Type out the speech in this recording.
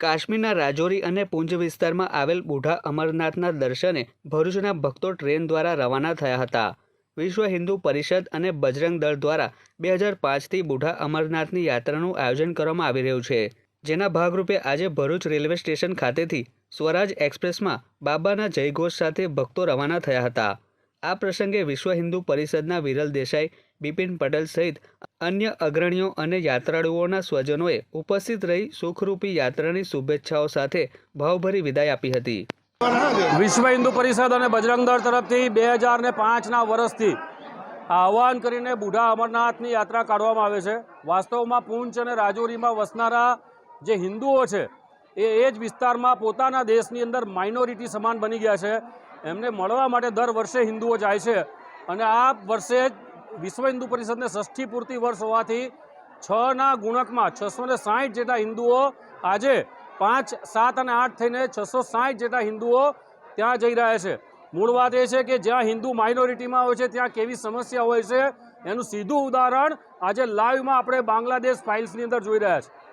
કાશ્મીરના રાજૌરી અને પૂંજ વિસ્તારમાં આવેલ બુઢા અમરનાથના દર્શને ભરૂચના ભક્તો ટ્રેન દ્વારા રવાના થયા હતા. વિશ્વ હિન્દુ પરિષદ અને બજરંગ દળ દ્વારા બે હજાર પાંચથી બુઢા અમરનાથની યાત્રાનું આયોજન કરવામાં આવી રહ્યું છે. જેના ભાગરૂપે આજે ભરૂચ રેલવે સ્ટેશન ખાતેથી સ્વરાજ એક્સપ્રેસમાં બાબાના જયઘોષ સાથે ભક્તો રવાના થયા હતા. આ પ્રસંગે વિશ્વ હિન્દુ પરિષદના વિરલ દેસાઈ, બિપિન પટેલ સહિત અન્ય અગ્રણીઓ અને યાત્રાળુઓના સ્વજનોએ ઉપસ્થિત રહી સુખરૂપી યાત્રાની શુભેચ્છાઓ સાથે ભાવભરી વિદાય આપી હતી. વિશ્વ હિન્દુ પરિષદ અને બજરંગ દળ તરફથી બે હજાર ને પાંચના વર્ષથી આહવાન કરીને બુઢા અમરનાથની યાત્રા કાઢવામાં આવે છે. વાસ્તવમાં પૂંચ અને રાજૌરીમાં વસનારા જે હિન્દુઓ છે, એ એ જ વિસ્તારમાં પોતાના દેશની અંદર માઇનોરિટી સમાન બની ગયા છે. એમને મળવા માટે દર વર્ષે હિન્દુઓ જાય છે અને આ વર્ષે જ વિશ્વ હિન્દુ પરિષદને ષષ્ઠી પૂર્તિ વર્ષ હોવાથી છના ગુણકમાં છસો ને સાહીઠ જેટલા હિન્દુઓ આજે પાંચ, સાત અને આઠ થઈને છસો સાહીઠ જેટલા હિન્દુઓ ત્યાં જઈ રહ્યા છે. મૂળ વાત એ છે કે જ્યાં હિન્દુ માઇનોરિટીમાં હોય છે, ત્યાં કેવી સમસ્યા હોય છે, એનું સીધું ઉદાહરણ આજે લાઈવમાં આપણે બાંગ્લાદેશ ફાઇલ્સની અંદર જોઈ રહ્યા છે.